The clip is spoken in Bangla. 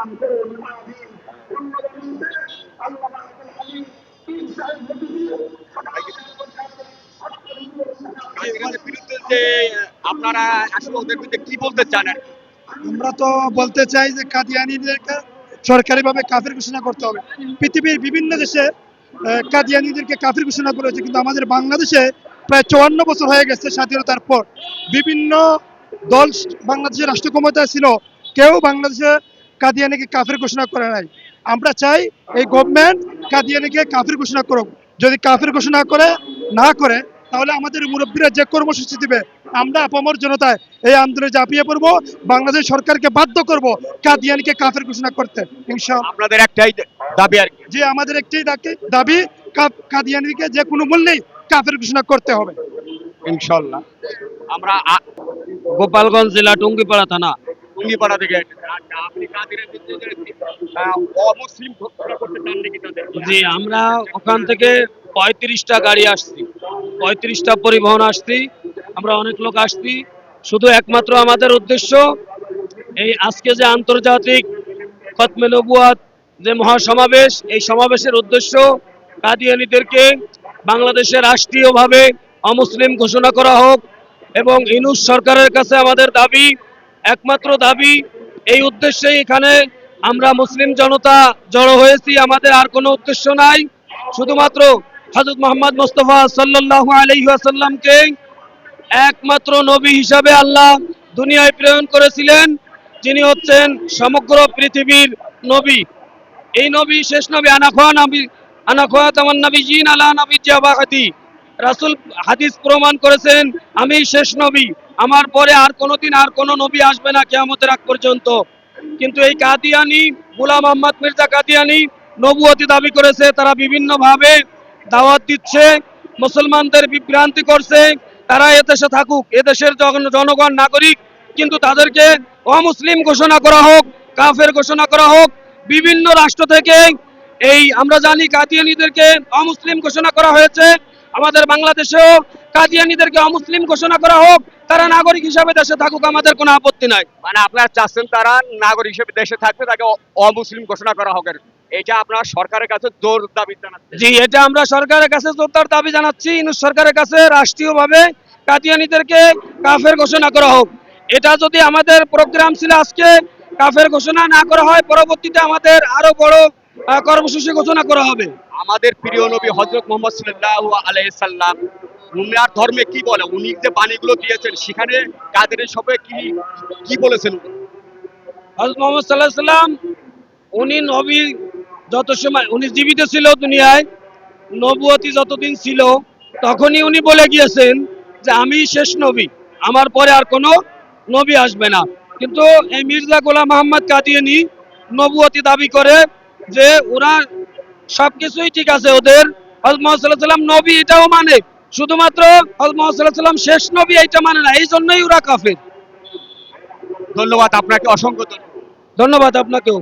আমরা তো বলতে চাই যে কাদিয়ানিদেরকে সরকারিভাবে কাফির ঘোষণা করতে হবে। পৃথিবীর বিভিন্ন দেশে কাদিয়ানিদেরকে কাফির ঘোষণা করেছে, কিন্তু আমাদের বাংলাদেশে প্রায় চুয়ান্ন বছর হয়ে গেছে স্বাধীনতার পর। বিভিন্ন দল বাংলাদেশের রাষ্ট্র ক্ষমতায় ছিল, কেউ বাংলাদেশে কাদিয়ানিকে কাফের ঘোষণা করে নাই। আমরা চাই এই গভর্নমেন্ট কাদিয়ানিকে কাফের ঘোষণা করুক। যদি কাফির ঘোষণা করে না করে তাহলে আমাদের মুরব্বীরা যে কর্মসূচি দিবে আমরা আপামর জনতায় এই আন্দোলনে ঝাঁপিয়ে পড়ব বাংলাদেশ সরকারকে বাধ্য করব কাদিয়ানিকে কাফের ঘোষণা করতে ইনশাআল্লাহ। আপনাদের একটাই দাবি আর যে আমাদের একটি দাকি- দাবি কাদিয়ানিকে যে কোনো মূল্যেই কাফের ঘোষণা করতে হবে। ইনশাল্লাহ আমরা গোপালগঞ্জ জেলা টুঙ্গিপাড়া থানা। টুঙ্গিপাড়া থেকে। জি, আমরা ওখান থেকে পঁয়ত্রিশটা গাড়ি আসছি। পঁয়ত্রিশটা পরিবহন আসছি। আমরা অনেক লোক আসছি। শুধু একমাত্র আমাদের উদ্দেশ্য এই আজকে যে আন্তর্জাতিক খতমে নবুয়াত যে মহাসমাবেশ, এই সমাবেশের উদ্দেশ্য কাদিয়ানিদেরকে বাংলাদেশে রাষ্ট্রীয়ভাবে অমুসলিম ঘোষণা করা হোক এবং ইনুস সরকারের কাছে আমাদের দাবি, একমাত্র দাবি এই উদ্দেশ্যে এখানে আমরা মুসলিম জনতা জড়ো হয়েছি। আমাদের আর কোনো উদ্দেশ্য নাই। শুধুমাত্র হজরত মোহাম্মদ মোস্তফা সাল্লাল্লাহু আলাইহি ওয়াসাল্লামকে একমাত্র নবী হিসাবে আল্লাহ দুনিয়ায় প্রেরণ করেছিলেন। যিনি হচ্ছেন সমগ্র পৃথিবীর নবী। এই নবী, শেষ নবী, আনাখোয়া নবী, আনাখোয়া তামান নবী জিন আলা নবী জাবাহাতি। রাসূল হাদিস প্রমাণ করেছেন, আমি শেষ নবী। আমার পরে আর কোনোদিন আর কোনো নবী আসবে না কিয়ামতের আগ পর্যন্ত। কিন্তু এই কাদিয়ানি গুলাম মোহাম্মদ মির্জা কাদিয়ানি নবুয়তি দাবি করেছে, তারা বিভিন্ন ভাবে দাওয়াত দিচ্ছে, মুসলমানদের বিভ্রান্তি করছে, তারা এদেশে থাকুক, এদেশের জনগণ, নাগরিক, কিন্তু তাদেরকে অমুসলিম ঘোষণা করা হোক, কাফের ঘোষণা করা হোক, বিভিন্ন রাষ্ট্র থেকে এই আমরা জানি কাদিয়ানিদেরকে অমুসলিম ঘোষণা করা হয়েছে। আমাদের বাংলাদেশেও কাদিয়ানিদেরকে অমুসলিম ঘোষণা করা হোক তারা নাগরিক হিসাবে দেশে থাকুক আমাদের কোনো আপত্তি নাই। মানে আপনারা চাচ্ছেন তারা নাগরিক হিসেবে দেশে থাকবে তাকে অমুসলিম ঘোষণা করা হোক। এটা আপনার সরকারের কাছে জোর দাবি জি এটা আমরা সরকারের কাছে জোরদার দাবি জানাচ্ছি। সরকারের কাছে রাষ্ট্রীয়ভাবে কাদিয়ানিদেরকে কাফের ঘোষণা করা হোক। এটা যদি আমাদের প্রোগ্রাম ছিল আজকে কাফের ঘোষণা না করা হয় পরবর্তীতে আমাদের আরও বড় কর্মসূচি ঘোষণা করা হবে। আমাদের প্রিয় নবী হজরত মোহাম্মদ সাল্লাল্লাহু আলাইহি সাল্লাম উনার ধর্মে কি বলে? উনি যে বাণীগুলো দিয়েছেন, সেখানে কাদের সবে কি কি বলেছেন? হযরত মুহাম্মদ আলাইহি সাল্লাম, উনি নবী যত সময়, উনি জীবিত ছিল দুনিয়ায় নবুয়তি যতদিন ছিল, তখনই উনি বলে গিয়েছেন যে আমি শেষ নবী, আমার পরে আর কোনো নবী আসবে না। কিন্তু এই মির্জা গোলাম মোহাম্মদ কাদিয়ানি নবুয়তি দাবি করে যে ওরা সবকিছুই ঠিক আছে, ওদের হযরত মুহাম্মদ আলাইহি সাল্লাম নবী এটাও মানে। শুধুমাত্র হযরত মুহাম্মদ সাল্লাল্লাহু আলাইহি সাল্লাম শেষ নবী এইটা মানে না এই জন্যই ওরা কাফের। ধন্যবাদ আপনাকে, অসংখ্য ধন্যবাদ আপনাকেও।